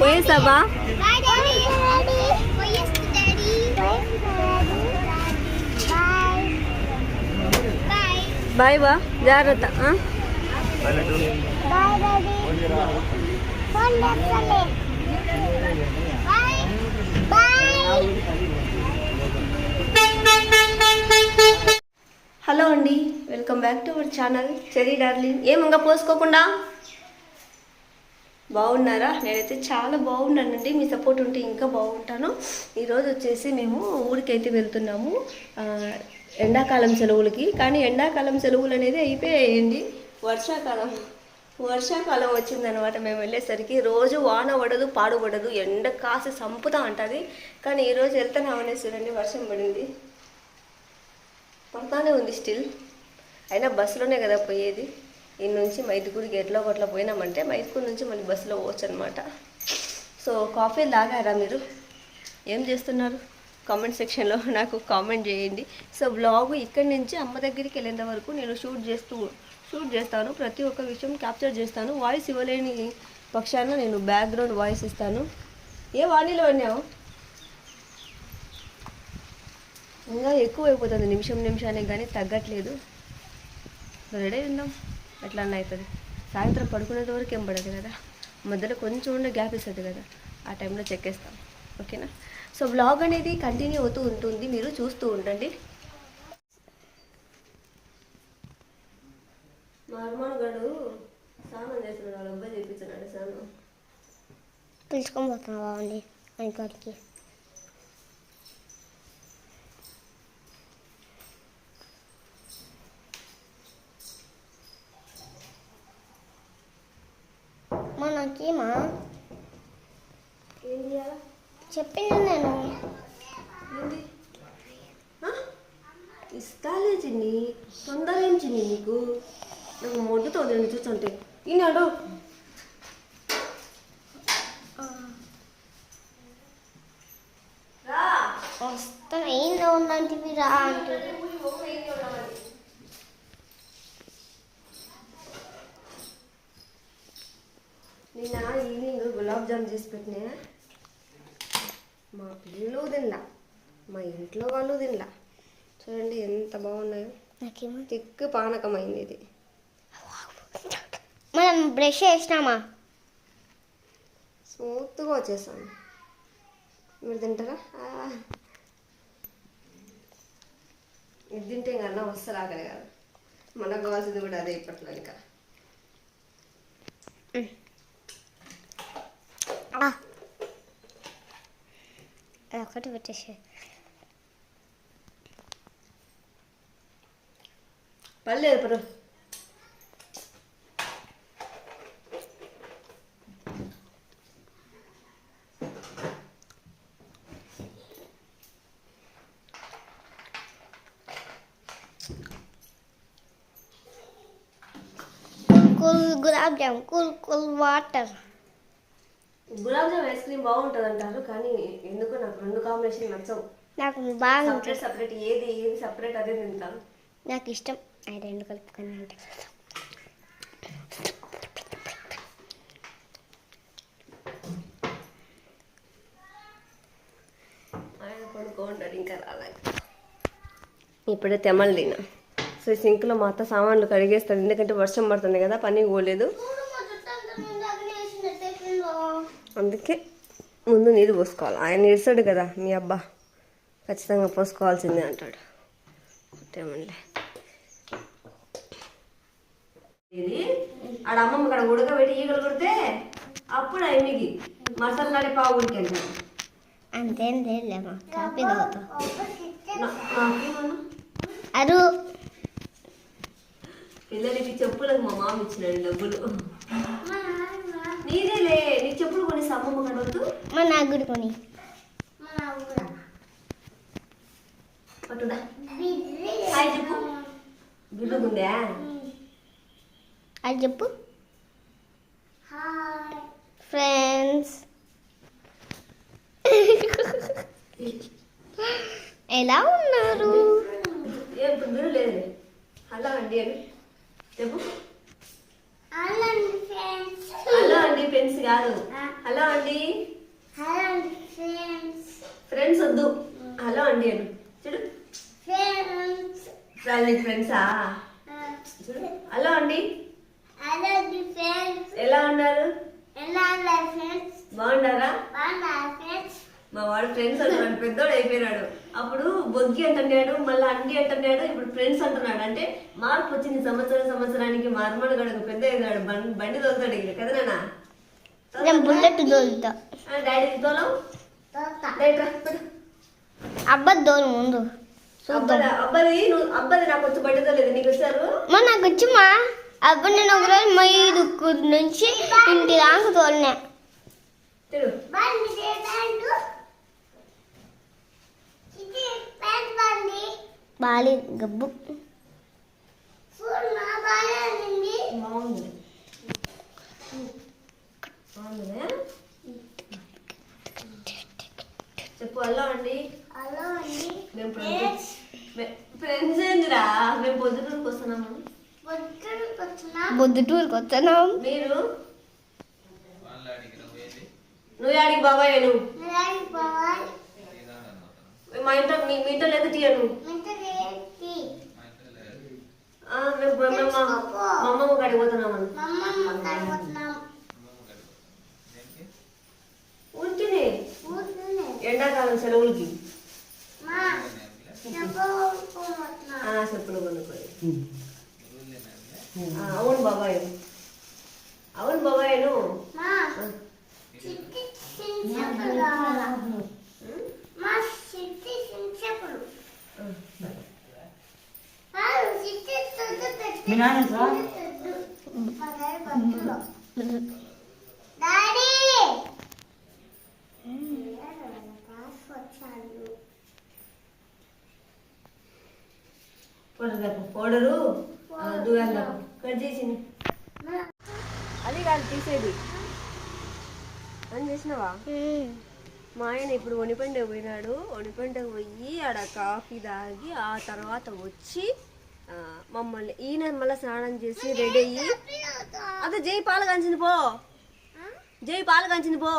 పోయేసావా Bye, Daddy. Daddy. Daddy. Bye. Bye. Bye బా జాగ్రత్త Bye, Daddy. Bye. Bye. Hello అండి welcome back to our channel cherry darling ఏమంగా పోసుకోకుండా బాగున్నారా? నేనైతే చాలా బాగున్నానండి మీ సపోర్ట్ ఉంటే ఇంకా బాగుంటాను. ఈరోజు వచ్చేసి మేము ఊరికైతే వెళ్తున్నాము. ఎండాకాలం సెలవులకి. కానీ ఎండాకాలం సెలవులు అనేది అయిపోయాయండి. వర్షాకాలం వర్షాకాలం వచ్చిందనమాట. మేము వెళ్ళేసరికి రోజు వాన పడదు పాడు పడదు ఎండ కాసి సంపుతా ఉంటుంది కానీ ఈరోజు వెళ్తున్నామనే చూడండి వర్షం పడింది. పడతానే ఉంది స్టిల్. అయినా బస్సులోనే కదా పోయేది. ఈ నుంచి మైదుగురికి ఎట్లా ఒకట్లా పోయినామంటే మైదుగురి నుంచి మళ్ళీ బస్సులో పోవచ్చు అనమాట సో కాఫీ తాగారా మీరు? ఏం చేస్తున్నారు? కామెంట్ సెక్షన్లో నాకు కామెంట్ చేయండి. సో బ్లాగ్ ఇక్కడి నుంచి అమ్మ దగ్గరికి వెళ్ళేంత వరకు నేను షూట్ చేస్తూ షూట్ చేస్తాను. ప్రతి ఒక్క విషయం క్యాప్చర్ చేస్తాను. వాయిస్ ఇవ్వలేని పక్షాన నేను బ్యాక్గ్రౌండ్ వాయిస్ ఇస్తాను. ఏ వాణిలో విన్నావు ఇంకా ఎక్కువ అయిపోతుంది నిమిషం నిమిషానికి కానీ తగ్గట్లేదు. రెడీ ఉందాం ఎట్లా అన్న అవుతుంది. సాయంత్రం పడుకునేంత వరకు ఏం పడదు కదా. మధ్యలో కొంచెం ఉండే గ్యాప్ ఇస్తుంది కదా. ఆ టైంలో చెక్కేస్తాం ఓకేనా? సో బ్లాగ్ అనేది కంటిన్యూ అవుతూ ఉంటుంది. మీరు చూస్తూ ఉండండి. మా హనుమాన్ గడు స్నానం చేస్తున్నాడు. వాళ్ళ అబ్బాయి చేపించున్నాడు స్నానం. పిలుచుకొని పోతున్నావా అండి అనుకోడికి చెప్పింది నేను? ఇస్తాలే చిన్ని తొందర ఏం చిన్ని నీకు? నాకు మొడ్డుతో నేను చూస్తుంటే ఈనాడు రా. వస్తాను ఏందో ఉన్నంటివి రా అంటే నిన్న ఈవినింగ్ గులాబ్ జామ్ చేసి పెట్టినా? మా పిల్లలు తినలా. మా ఇంట్లో వాళ్ళు తినలా. చూడండి ఎంత బాగున్నాయో. తిక్కు పానకమైంది ఇది. మనం బ్రష్ చేసినామా? స్మూత్గా వచ్చేసాను. మీరు తింటారా. ఇది తింటే ఇంకా అన్నం వస్తారు ఆకలి కాదు. మనకు కావాల్సింది కూడా అదే ఇప్పట్లో ఇంకా. ఒకటి పెట్టేసి పర్లేదు పరు cool gulab jam cool cool water gulab jam ice cream బాగుంటుంది అంటారు కానీ ఎందుకు నాకు రెండు కాంబినేషన్ నచ్చవు. నాకు బాగా సపరేట్ సపరేట్ ఏది ఏది సపరేట్ అదే తింటాను. నాకు ఇష్టం. అవి రెండు కలుపుకొని అంటే ఆయన ఇంకా రాలేదు. ఇప్పుడే తెమ్మలు తిన్నా. సో సింక్లో మా అత్త సామాన్లు కడిగేస్తాను ఎందుకంటే వర్షం పడుతుంది కదా పనికి పోలేదు. అందుకే ముందు నీళ్ళు పోసుకోవాలి. ఆయన ఇడిసాడు కదా మీ అబ్బా ఖచ్చితంగా పోసుకోవాల్సిందే అంటాడు. ఏమండి ఇది ఆడ అమ్మమ్మ ఇక్కడ ఉడకబెట్టి ఈగలు కొడితే అప్పుడు అమ్మికి మసాలా నాడే పావు ఉడికెళ్తాను అంతేం లేదమ్మా కాఫీ తాగుతా. అరు. పిల్లలకి చెప్పులకు మా మామ ఇచ్చినాడు డబ్బులు. నీదేలే నీ చెప్పులు కొని అమ్మమ్మ కడవద్దు మా నాకు కూడా కొని పట్టుడా. హాయ్ చెప్పు. అది చెప్పు. ఫ్రెండ్స్. ఎలా ఉన్నారు? ఏం ఇప్పుడు బిల్లు లేదు హలో అండి ఫ్రెండ్స్ కాదు హలో అండి. హలో ఫ్రెండ్స్ ఫ్రెండ్స్ వద్దు. హలో అండి అను. చూడు. ఫ్రెండ్స్ చూడు. హలో అండి. హలో ఫ్రెండ్స్ ఎలా ఉన్నారు? ఎలా ఉన్నారు ఫ్రెండ్స్ బాగున్నారా? మా వాడు ఫ్రెండ్స్ పెద్దోడు అయిపోయినాడు. అప్పుడు బొగ్గి అంటున్నాడు మళ్ళీ అండి అంటున్నాడు ఇప్పుడు ఫ్రెండ్స్ అంటున్నాడు. అంటే మార్పు వచ్చింది సంవత్సరం సంవత్సరానికి మార్మడు గడుగు పెద్ద అయ్యాడు బండి బండి తోలుతాడు ఇక కదా నాన్న? నేను బుల్లెట్ దోలుతా డాడీ తోలం. తోలుతా. అబ్బా దోలు ముందు. నువ్వు అబ్బది నాకు వచ్చి బండి తోలేదు నీకు వచ్చారు? మా నాకు వచ్చుమా? అప్పుడు నేను ఒకరోజు మైదుకు నుంచి ఇంటి దాకా తోలినా. బాలి గబ్బు బాగుంది బాగుంది చెప్పు హలో అండి మేము ఫ్రెండ్స్ ఫ్రెండ్స్ ఏందిరా మేము పొద్దుటూరుకు వస్తున్నాము బొద్దుటూరుకి వచ్చాను మీరు నువ్వు ఆడికి బాబాయ్ నువ్వు మా ఇంట్లో మీ మీ ఇంట్లో లేదు తీయను మేము మేము మా మా అమ్మమ్మ కాడికి పోతున్నామని ఊరికినే. ఎండాకాలం సెలవులకి ఆ, చెప్పులు కొనుక్కోయి ఆ, అవును బాబాయ్ అవును బాబాయ్ నువ్వు మా చిట్టి సించపులు కావాలా మా చిట్టి సించపులు కాదు చిట్టి తొద్దు పెట్టి డాడీ పడదాకు పౌడరు కట్ చేసింది. అది కాదు తీసేది. అని చేసినావా? మా ఆయన ఇప్పుడు ఒనిపెండకు పోయినాడు. ఒనిపెండకు పోయి ఆడ కాఫీ తాగి ఆ తర్వాత వచ్చి మమ్మల్ని ఈయన మళ్ళీ స్నానం చేసి రెడీ అయ్యి అదే జై పాలు కాంచింది పో. జై పాలు కాంచింది పో.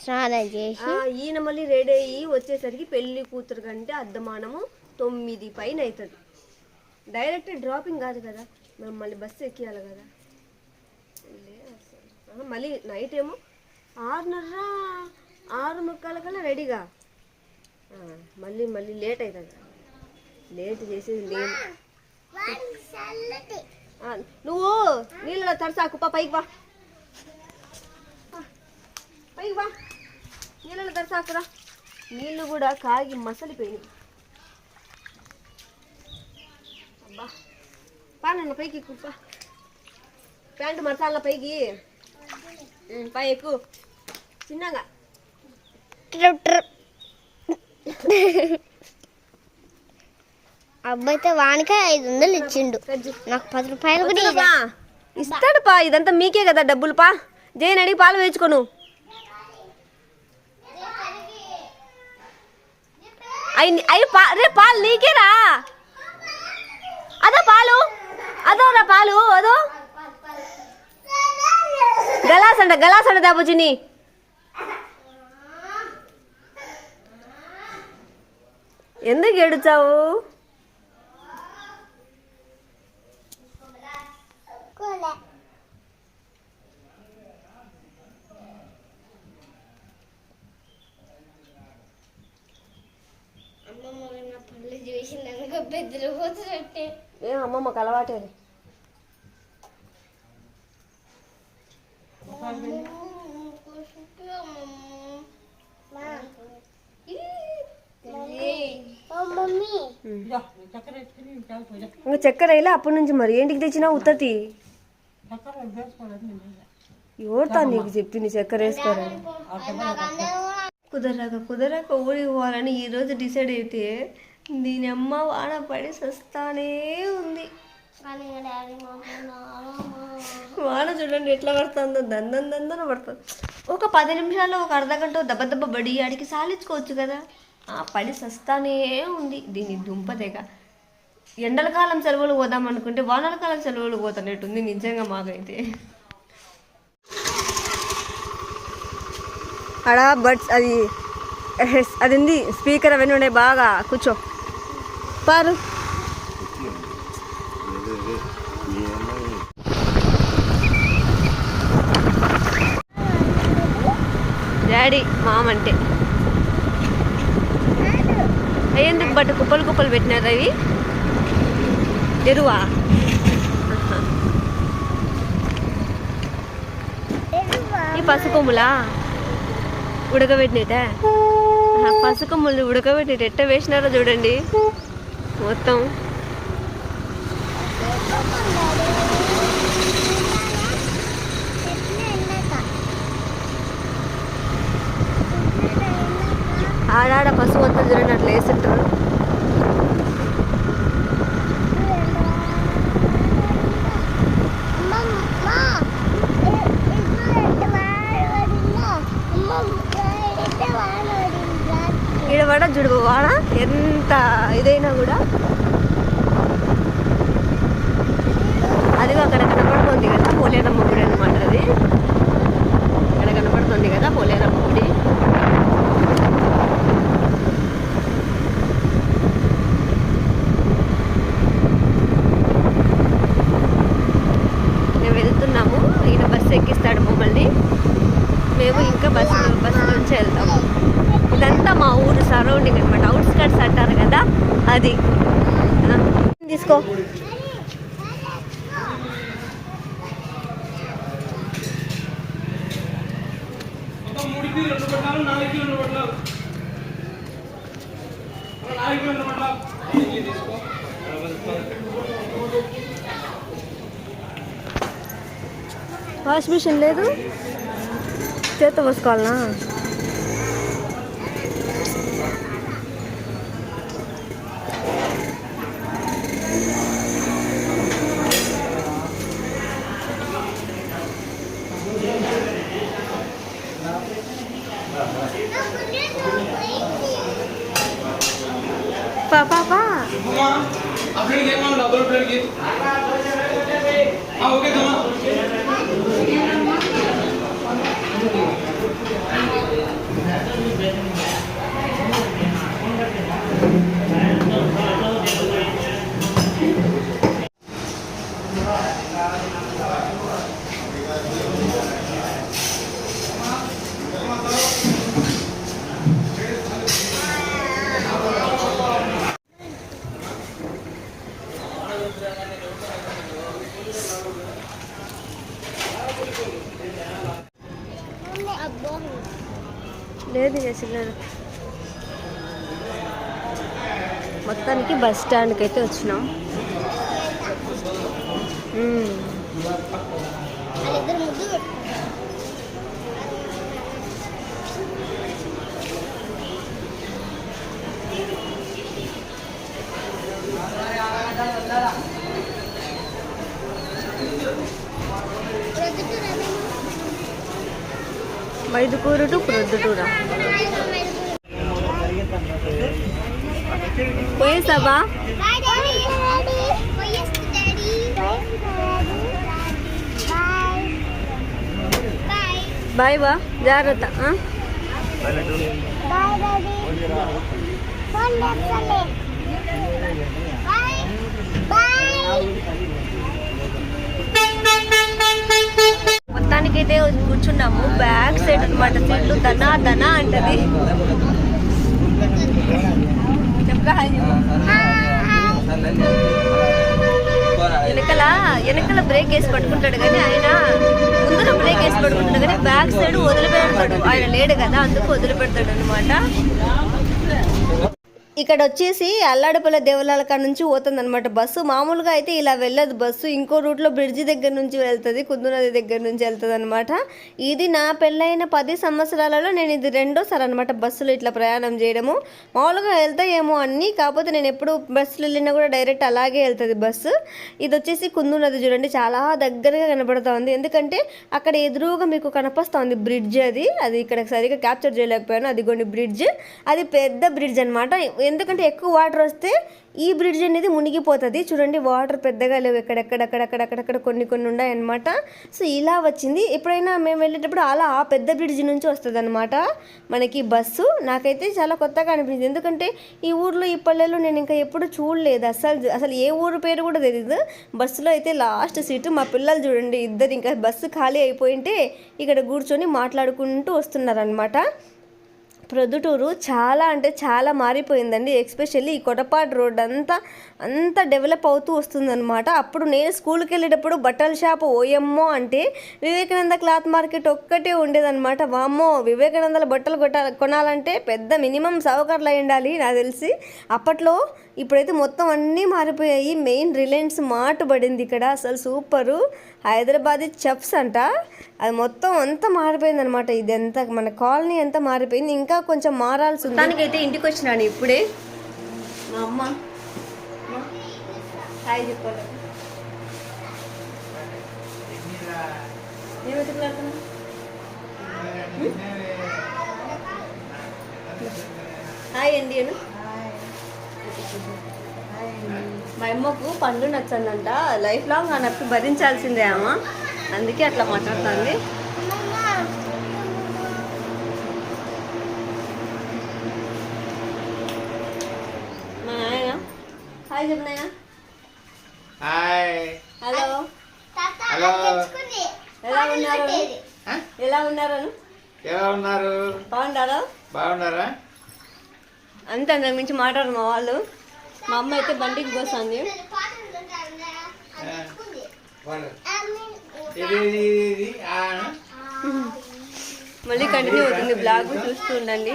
స్నానం చేసి. ఆ, ఈయన మళ్ళీ రెడీ అయ్యి వచ్చేసరికి పెళ్ళి కూతురు కంటే అద్దమానము తొమ్మిది పైన అవుతుంది డైరెక్ట్ డ్రాపింగ్ కాదు కదా మనం మళ్ళీ బస్సు ఎక్కియాలి కదా. మళ్ళీ నైట్ ఏమో? ఆరున్నర ఆరు ముక్కాల కల్లా రెడీగా మళ్ళీ మళ్ళీ లేట్ అవుతుంది లేట్ చేసేది ఆ, నువ్వు నీళ్ళలో తడిసాకు పా పైకి వా. పైకి వా. నీళ్ళలో తడిసాకురా. నీళ్ళు కూడా కాగి మసలిపోయినాయి. అబ్బా పా నన్ను పైకి ఎక్కు పా. ప్యాంటు మరచాల పైకి. పై ఎక్కు. చిన్నగా. అబ్బాయితే వానికే ఐదు వందలు ఇచ్చిండు. నాకు పది రూపాయలు కూడా. ఇస్తాడు పా ఇదంతా మీకే కదా డబ్బులు పా. జైన్ అడిగి పాలు వేయించుకోను. అయి అయి పా రే పాలు నీకేరా. అదో పాలు. అదో రా పాలు అదో. గలాస్ అంట గలాస్ అంట దాబుచిని ఎందుకు ఏడుచావు అమ్మమ్మ నా పళ్ళు చూసింది అనుకో పెద్దలు పోతున్నట్టే. ఏం అమ్మమ్మకి అలవాటే మమ్మీ ఇంకా చక్కెర వేయలే అప్పటి నుంచి మరి ఏంటికి తెచ్చినా ఉత్తటి ఎవరితో నీకు చెప్పింది చక్కెర వేసుకోరని కుదరక కుదరక ఊరికి పోవాలని ఈరోజు డిసైడ్ అయితే దీని అమ్మ వాన పడి సస్తానే ఉంది. వాన చూడండి ఎట్లా పడుతుందో దందం దందన పడుతుంది. ఒక పది నిమిషాల్లో ఒక అర్ధ గంట దెబ్బ దెబ్బ బడి ఆడికి సాలించుకోవచ్చు కదా. ఆ పడి సస్తానే ఉంది. దీని దుంపదేగా ఎండల కాలం సెలవులు పోదాం అనుకుంటే వానల కాలం సెలవులు పోతున్నట్టుంది నిజంగా మాకైతే. ఆడ బడ్స్ అది అది ఉంది స్పీకర్ అవన్నీ ఉన్నాయి బాగా కూర్చో. పారు డాడీ మామ అంటే అవి ఎందుకు కుప్పలు కుప్పలు పెట్టినారు అవి ఎరువా? ఈ పసుకొమ్ములా ఉడకబెట్టినట పసుకొమ్ములు ఉడకబెట్టినట్టు ఎట్ట వేసినారో చూడండి. మొత్తం. ఆడాడ పశువు మొత్తం చూడండి అట్లా వేస్తుంటారు వాడ జుడుగు వాడ ఎంత ఇదైనా కూడా. అది అక్కడ కనపడుతుంది కదా పోలేనమ్మ గుడి అనమాట అది అక్కడ కనపడుతుంది కదా పోలేనమ్మ గుడి మేము వెళ్తున్నాము ఈయన బస్సు ఎక్కిస్తాడు మమ్మల్ని మేము ఇంకా బస్సు బస్సు నుంచి వెళ్తాము ఇదంతా మా ఊరు సరౌండింగ్ అనమాట అవుట్స్కట్స్ అంటారు కదా అది ఆ, తీసుకో మూడుకి రెండు పట్టాలు నాలుగుకి రెండు పట్టాలు నాలుగుకి రెండు పట్టాలు అది. తీసుకో. వాష్ మిషన్ లేదు. చేత పోసుకోవాలనా? పా పా పా అమ్మా ఆ ఫ్రెండ్కి ఏమన్నా డబ్బులు ఫ్రెండ్కి ఓకే తమ్మా లేదు చేసినారు మొత్తానికి బస్ స్టాండ్కి అయితే వచ్చినాం మైదుకూరు టు ప్రొద్దుటూరా. పోయేసాబా బాయ్ డాడీ డాడీ పోయేస్తా డాడీ బాయ్. బాయ్ బాయ్ బా జాగ్రత్త ఆ? బాయ్ అయితే కూర్చున్నాము. బ్యాక్ సైడ్ అనమాట సీట్లు. దనా దనా అంటది. వెనకల వెనకల బ్రేక్ వేసి పట్టుకుంటాడు కానీ ఆయన ముందర బ్రేక్ వేసి పట్టుకుంటాడు కానీ బ్యాక్ సైడ్ వదిలిపెడతాడు. ఆయన లేడు కదా అందుకు వదిలిపెడతాడు అనమాట ఇక్కడ వచ్చేసి అల్లాడిపల్లె దేవాలయాల కాడ నుంచి పోతుంది అనమాట బస్సు మామూలుగా అయితే ఇలా వెళ్ళదు. బస్సు ఇంకో రూట్లో బ్రిడ్జి దగ్గర నుంచి వెళ్తుంది కుందునది దగ్గర నుంచి వెళ్తుంది అనమాట ఇది నా పెళ్ళైన పది సంవత్సరాలలో నేను ఇది రెండోసారి అనమాట బస్సులో ఇట్లా ప్రయాణం చేయడము. మామూలుగా వెళ్తాయేమో అన్నీ కాకపోతే నేను ఎప్పుడు బస్సులో వెళ్ళినా కూడా డైరెక్ట్ అలాగే వెళ్తుంది బస్సు. ఇది వచ్చేసి కుందు నది చూడండి చాలా దగ్గరగా కనబడుతూ ఉంది. ఎందుకంటే అక్కడ ఎదురుగా మీకు కనపస్తూ ఉంది బ్రిడ్జ్ అది. అది ఇక్కడ సరిగ్గా క్యాప్చర్ చేయలేకపోయాను. అదిగోండి బ్రిడ్జ్. అది పెద్ద బ్రిడ్జ్ అనమాట ఎందుకంటే ఎక్కువ వాటర్ వస్తే ఈ బ్రిడ్జ్ అనేది మునిగిపోతుంది. చూడండి వాటర్ పెద్దగా లేవు. ఎక్కడెక్కడెక్కడెక్కడెక్కడ కొన్ని కొన్ని ఉన్నాయన్నమాట. సో ఇలా వచ్చింది. ఎప్పుడైనా మేము వెళ్ళేటప్పుడు అలా ఆ పెద్ద బ్రిడ్జ్ నుంచి వస్తుంది అనమాట మనకి బస్సు. నాకైతే చాలా కొత్తగా అనిపించింది. ఎందుకంటే ఈ ఊర్లో ఈ పల్లెలో నేను ఇంకా ఎప్పుడు చూడలేదు. అసలు అసలు ఏ ఊరు పేరు కూడా తెలియదు బస్సులో అయితే లాస్ట్ సీటు. మా పిల్లలు చూడండి ఇద్దరు ఇంకా బస్సు ఖాళీ అయిపోయింటే ఇక్కడ కూర్చొని మాట్లాడుకుంటూ వస్తున్నారనమాట ప్రొద్దుటూరు చాలా అంటే చాలా మారిపోయిందండి. ఎస్పెషల్లీ ఈ కొటపాడు రోడ్ అంతా అంతా డెవలప్ అవుతూ వస్తుందన్నమాట. అప్పుడు నేను స్కూల్కి వెళ్ళేటప్పుడు బట్టల షాప్ ఓయమ్మో అంటే వివేకానంద క్లాత్ మార్కెట్ ఒక్కటే ఉండేదన్నమాట. వామ్మో వివేకానందల బట్టలు కొట్ట కొనాలంటే పెద్ద మినిమం సౌకర్యాలు అయి ఉండాలి నాకు తెలిసి. అప్పట్లో ఇప్పుడైతే మొత్తం అన్నీ మారిపోయాయి. మెయిన్ రిలయన్స్ మార్ట్ పడింది ఇక్కడ. అసలు సూపరు. హైదరాబాద్ చెఫ్స్ అంట. అది మొత్తం అంతా మారిపోయింది అనమాట ఇది అంతా మన కాలనీ అంతా మారిపోయింది. ఇంకా కొంచెం మారాల్సి ఉంది. దానికైతే ఇంటికి వచ్చినాను ఇప్పుడే. మా అమ్మ. హాయ్ చెప్పాలి? హాయ్ అండి అను. మా అమ్మకు పండు నచ్చందంట. లైఫ్ లాంగ్ ఆ నొప్పి భరించాల్సిందే అమ్మ. అందుకే అట్లా మాట్లాడుతుంది. మా నాయన. హాయ్ హాయ్ హలో హలో ఎలా ఉన్నారు? ఎలా ఉన్నారు? ఎలా ఉన్నారు? బాగుంటారా బాగున్నారా? అంతే మించి మాట్లాడరు మా వాళ్ళు. మా అమ్మ అయితే బండికి పోసాంది. మళ్ళీ కంటిన్యూ అవుతుంది బ్లాగ్ చూస్తూ ఉండండి.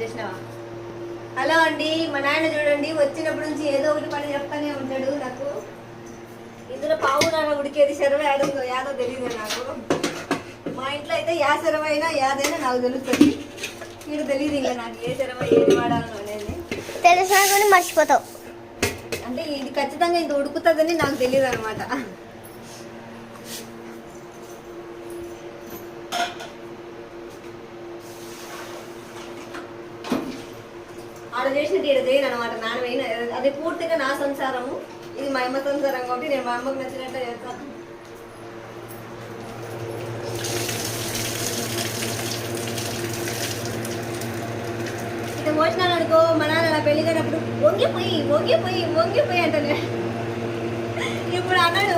చేసినావా? హలో అండి మా నాయన చూడండి వచ్చినప్పటి నుంచి ఏదో ఒకటి పని చెప్తానే ఉంటాడు నాకు. ఇందులో పావు నాన్న ఉడికేది శరవ యాదో యాదో తెలియదు నాకు. మా ఇంట్లో అయితే యా శరవైనా యాదైనా నాకు తెలుస్తుంది. మీరు తెలియదు ఇంకా నాకు ఏ శరవ ఏది వాడాలో తెలిసినా కానీ మర్చిపోతావు. అంటే ఇది ఖచ్చితంగా ఇంత ఉడుకుతుందని నాకు తెలియదు అనమాట ఆడ చేసినట్టు ఇక్కడ చేయను అనమాట నాన్న అది పూర్తిగా నా సంసారము. ఇది మా అమ్మ సంసారం కాబట్టి నేను మా అమ్మకు నచ్చినట్టు చేస్తాను ఇది మోసినాను అనుకో మన నా పెళ్ళి కానప్పుడు వంగిపోయి వంగిపోయి వంగిపోయి అంటాను. ఇప్పుడు అన్నాడు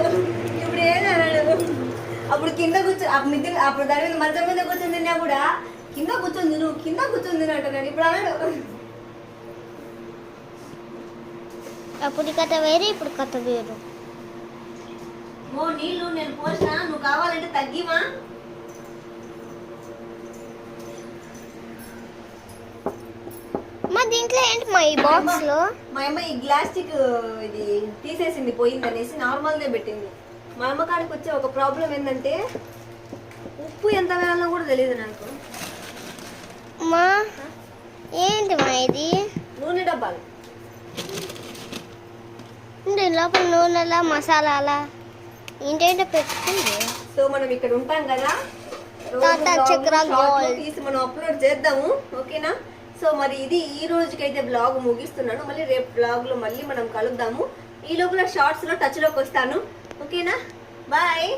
ఇప్పుడు ఏది అన్నాడు? అప్పుడు కింద కూర్చో అప్పుడు మిద్ది అప్పుడు దాని మీద మంచం మీద కూర్చొని తిన్నా కూడా కింద కూర్చొని నువ్వు కింద కూర్చొని తిను అంటున్నాడు ఇప్పుడు అన్నాడు. అప్పుడు కథ వేరే ఇప్పుడు కథ వేరు. మో నీళ్ళు నేను పోసినా నువ్వు కావాలంటే తగ్గివా? దీంట్లో ఏంటి? మా ఈ బాక్స్లో మా అమ్మ ఈ గ్లాస్టిక్ ఇది తీసేసింది పోయింది అనేసి నార్మల్దే పెట్టింది. మా అమ్మ కాడికి వచ్చే ఒక ప్రాబ్లం ఏంటంటే ఉప్పు ఎంత వేయాలో కూడా తెలియదు నాకు. మా? ఏంటి మా ఇది? నూనె డబ్బాలు. దీని లోపల నూనెలా మసాలాలా? ఏంటంటే పెట్టుకుంది సో మనం ఇక్కడ ఉంటాం కదా. తాత చక్రాలు. తీసి మనం అప్లోడ్ చేద్దాము. ఓకేనా? సో మరి ఇది ఈ రోజుకైతే బ్లాగ్ ముగిస్తున్నాను. మళ్ళీ రేపు బ్లాగ్లో మళ్ళీ మనం కలుద్దాము. ఈ లోపల షార్ట్స్లో టచ్లోకి వస్తాను. ఓకేనా బాయ్